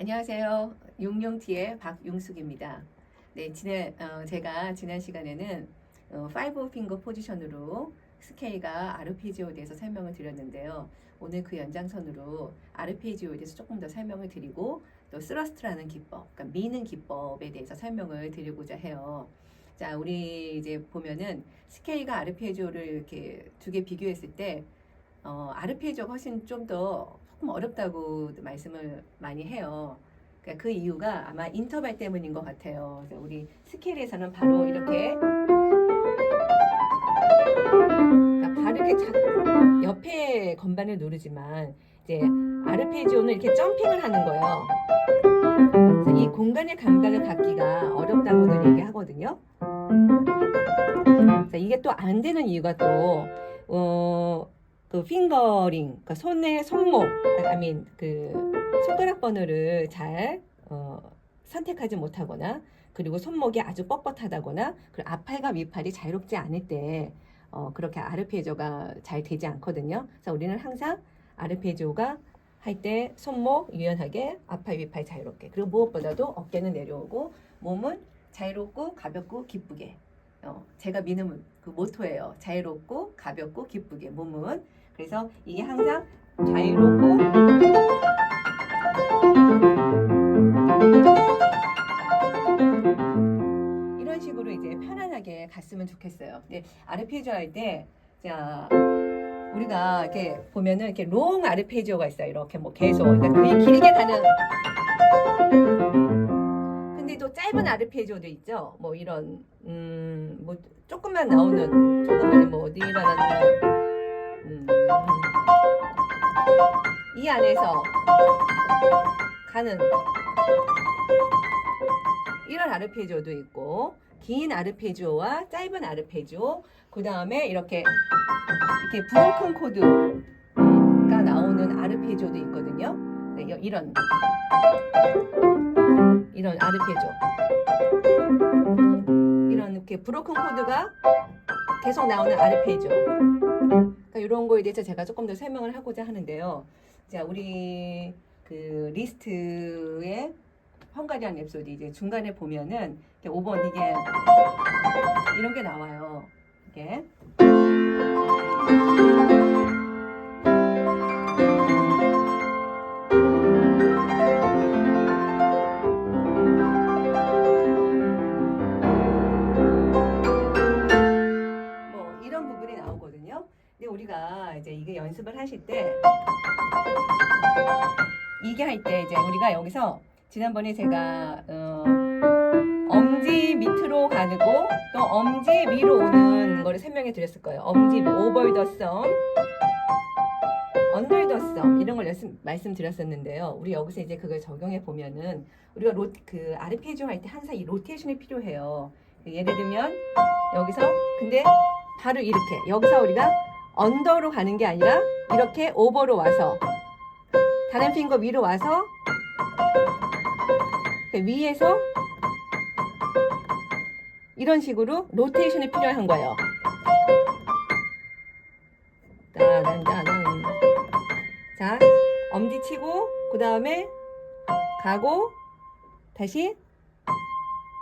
안녕하세요. 용용티의 박용숙입니다. 네, 지난 어, 제가 지난 시간에는 어, 5 핑거 포지션으로 스케일과 아르페지오에 대해서 설명을 드렸는데요. 오늘 그 연장선으로 아르페지오에 대해서 조금 더 설명을 드리고 또 스러스트라는 기법, 그러니까 미는 기법에 대해서 설명을 드리고자 해요. 자, 우리 이제 보면은 스케일과 아르페지오를 이렇게 두 개 비교했을 때 어, 아르페지오가 훨씬 좀 더 조금 어렵다고 말씀을 많이 해요. 그러니까 그 이유가 아마 인터벌 때문인 것 같아요. 그래서 우리 스케일에서는 바로 이렇게 그러니까 자, 옆에 건반을 누르지만 이제 아르페지오는 이렇게 점핑을 하는 거예요. 이 공간의 감각을 갖기가 어렵다고들 얘기하거든요. 이게 또 안 되는 이유가 또 어, 그 핑거링, 그 손의 손목, 아민 그 손가락 번호를 잘 어, 선택하지 못하거나 그리고 손목이 아주 뻣뻣하다거나 그리고 앞팔과 윗팔이 자유롭지 않을 때 어, 그렇게 아르페지오가 잘 되지 않거든요. 그래서 우리는 항상 아르페지오가 할 때 손목 유연하게 앞팔 윗팔 자유롭게 그리고 무엇보다도 어깨는 내려오고 몸은 자유롭고 가볍고 기쁘게 어, 제가 미는 그 모토예요. 자유롭고 가볍고 기쁘게 몸은 그래서 이게 항상 자유롭고 이런 식으로 이제 편안하게 갔으면 좋겠어요. 근데 아르페지오 할 때, 자, 우리가 이렇게 보면은 이렇게 롱 아르페지오가 있어요. 이렇게 뭐 계속. 그러니까 길게 가는. 짧은 아르페지오도 있죠. 뭐 이런, 음, 뭐 조금만 나오는, 조금만 뭐 어디 일어나는, 음, 이 안에서 가는 이런 아르페지오도 있고 긴 아르페지오와 짧은 아르페지오 그 다음에 이렇게 이렇게 브로큰 코드가 나오는 아르페지오도 있거든요. 네, 이- 이런 이런 아르페지오 이런 이렇게 브로큰 코드가 계속 나오는 아르페지오 그러니까 이런 거에 대해서 제가 조금 더 설명을 하고자 하는데요. 자 우리 그 리스트에 헝가리안 랩소디 이제 중간에 보면은 이렇게 5번 이게 이런 게 나와요. 이게 이제 이게 연습을 하실 때 이게 할 때 이제 우리가 여기서 지난번에 제가 어, 엄지 밑으로 가고 또 엄지 위로 오는 거를 설명해 드렸을 거예요. 엄지 오버 더 썸, 언더 더 썸 이런 걸 말씀, 말씀드렸었는데요. 우리 여기서 이제 그걸 적용해 보면은 우리가 로, 그 아르페지오 할 때 항상 이 로테이션이 필요해요. 예를 들면 여기서 근데 바로 이렇게 여기서 우리가 언더로 가는 게 아니라 이렇게 오버로 와서 다른 핑거 위로 와서 그 위에서 이런 식으로 로테이션이 필요한 거예요. 자, 엄지 치고 그 다음에 가고 다시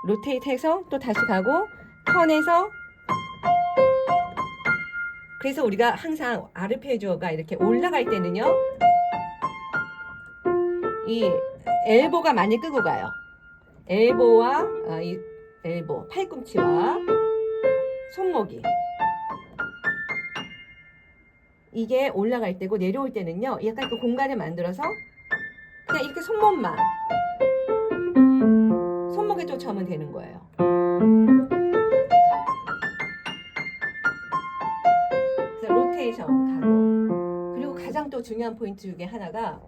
로테이트 해서 또 다시 가고 턴해서 그래서 우리가 항상 아르페지오가 이렇게 올라갈 때는요 이 엘보가 많이 끄고 가요 엘보와 어, 이 엘보 팔꿈치와 손목이 이게 올라갈 때고 내려올 때는요 약간 그 공간을 만들어서 그냥 이렇게 손목만 손목에 쫓아오면 되는 거예요. 가고 그리고 가장 또 중요한 포인트 중에 하나가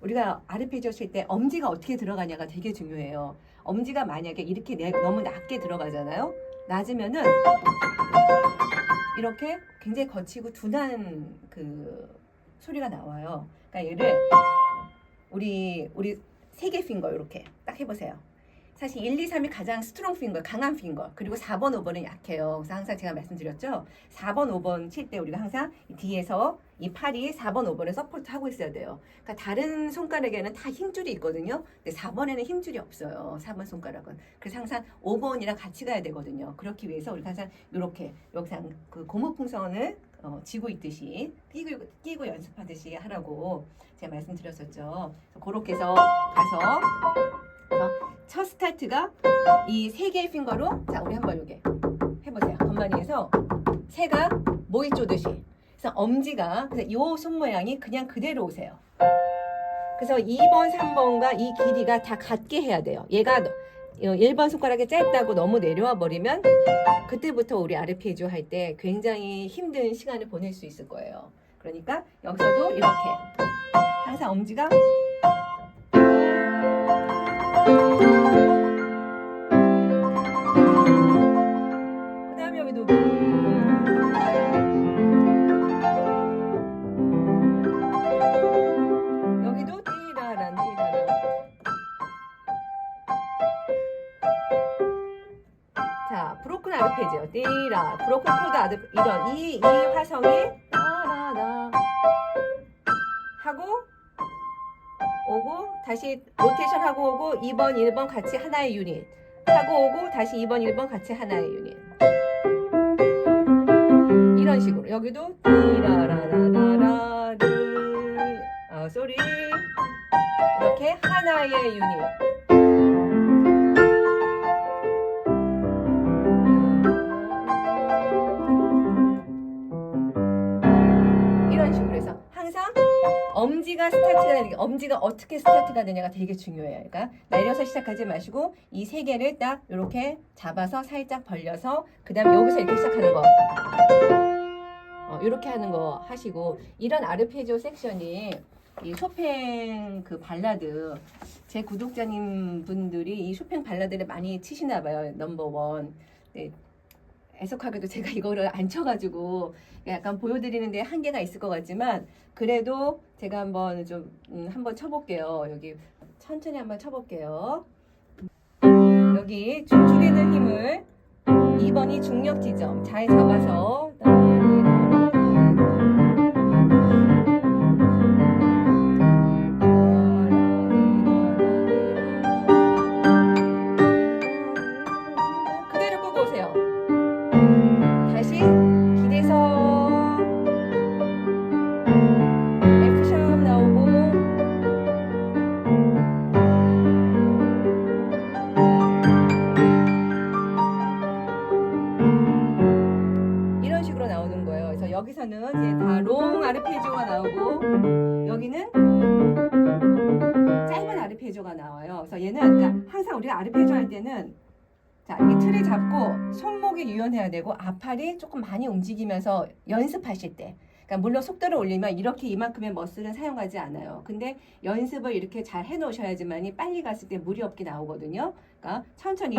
우리가 아르페지오 칠 때 엄지가 어떻게 들어가냐가 되게 중요해요. 엄지가 만약에 이렇게 내- 너무 낮게 들어가잖아요. 낮으면은 이렇게 굉장히 거치고 둔한 그 소리가 나와요. 그러니까 얘를 우리 우리 세 개 핑거 이렇게 딱 해보세요. 사실 1, 2, 3이 가장 스트롱 핑거, 강한 핑거. 그리고 4번, 5번은 약해요. 그래서 항상 제가 말씀드렸죠. 4번, 5번 칠 때 우리가 항상 이 뒤에서 이 팔이 4번, 5번을 서포트 하고 있어야 돼요. 그러니까 다른 손가락에는 다 힘줄이 있거든요. 근데 4번에는 힘줄이 없어요. 4번 손가락은. 그래서 항상 5번이랑 같이 가야 되거든요. 그렇기 위해서 우리가 항상 이렇게 여기서 그 고무풍선을 어, 쥐고 있듯이 끼고, 끼고 연습하듯이 하라고 제가 말씀드렸었죠. 그렇게 해서 가서 첫 스타트가 이 세 개의 핑거로 자 우리 한번 요게 해보세요. 건반이에서 새가 모이 쪼듯이 그래서 엄지가 그래서 요 손 모양이 그냥 그대로 오세요. 그래서 2번, 3번과 이 길이가 다 같게 해야 돼요. 얘가 1번 손가락이 짧다고 너무 내려와 버리면 그때부터 우리 아르페지오 할 때 굉장히 힘든 시간을 보낼 수 있을 거예요. 그러니까 여기서도 이렇게 항상 엄지가 브로큰 아르페지오 띠라. 브로큰 코드 아르 이런 이, 이 화성이 따라라. 하고 오고 다시 로테이션 하고 오고 2번 1번 같이 하나의 유닛. 하고 오고 다시 2번 1번 같이 하나의 유닛. 이런 식으로. 여기도 띠라라라라라 리. 아, 쏘리 이렇게 하나의 유닛 엄지가 스타트가 되는 게 엄지가 어떻게 스타트가 되냐가 되게 중요해요. 그러니까 내려서 시작하지 마시고 이 세 개를 딱 이렇게 잡아서 살짝 벌려서 그다음에 여기서 이렇게 시작하는 거. 어, 이렇게 하는 거 하시고 이런 아르페지오 섹션이 이 쇼팽 그 발라드 제 구독자님 분들이 이 쇼팽 발라드를 많이 치시나 봐요 넘버 원. 네, 애석하게도 제가 이거를 안 쳐가지고 약간 보여드리는데 한계가 있을 것 같지만 그래도 제가 한번 좀 음, 한번 쳐볼게요. 여기 천천히 한번 쳐볼게요. 여기 쭉 줄이는 힘을 2번이 중력 지점 잘 잡아서 여기서는 이제 다 롱 아르페지오가 나오고 여기는 짧은 아르페지오가 나와요. 그래서 얘는 그러니까 항상 우리가 아르페지오 할 때는 자, 이 틀을 잡고 손목이 유연해야 되고 앞팔이 조금 많이 움직이면서 연습하실 때. 그러니까 물론 속도를 올리면 이렇게 이만큼의 머슬은 사용하지 않아요. 근데 연습을 이렇게 잘 해놓으셔야지만이 빨리 갔을 때 무리 없게 나오거든요. 그러니까 천천히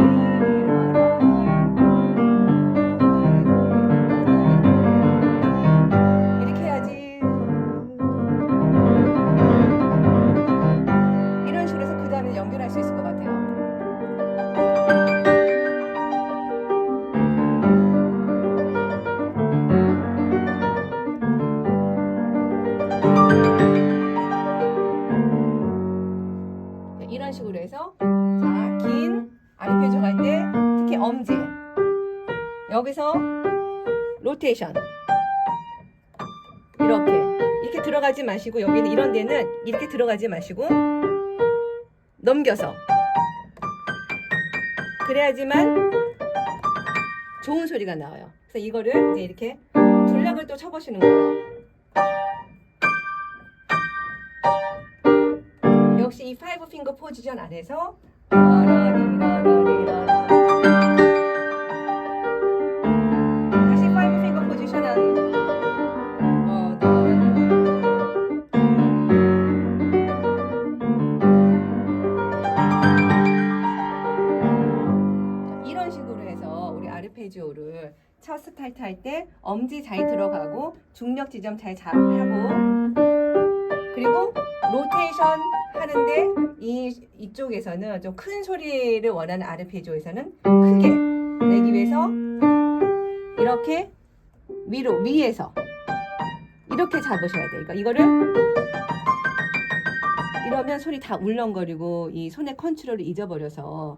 특히 엄지. 여기서 로테이션. 이렇게. 이렇게 들어가지 마시고 여기는 이런 데는 이렇게 들어가지 마시고 넘겨서. 그래야지만 좋은 소리가 나와요. 그래서 이거를 이제 이렇게 둘락을 또 쳐보시는 거예요. 역시 이 파이브 핑거 포지션 안에서 첫 스타트 할 때 엄지 잘 들어가고 중력 지점 잘 잡하고 그리고 로테이션 하는데 이 이쪽에서는 좀 큰 소리를 원하는 아르페지오에서는 크게 내기 위해서 이렇게 위로 위에서 이렇게 잡으셔야 돼요. 그러니까 이거를 이러면 소리 다 울렁거리고 이 손의 컨트롤을 잊어버려서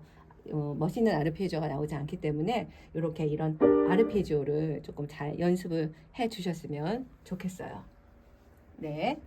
어, 멋있는 아르페지오가 나오지 않기 때문에 이렇게 이런 아르페지오를 조금 잘 연습을 해 주셨으면 좋겠어요. 네.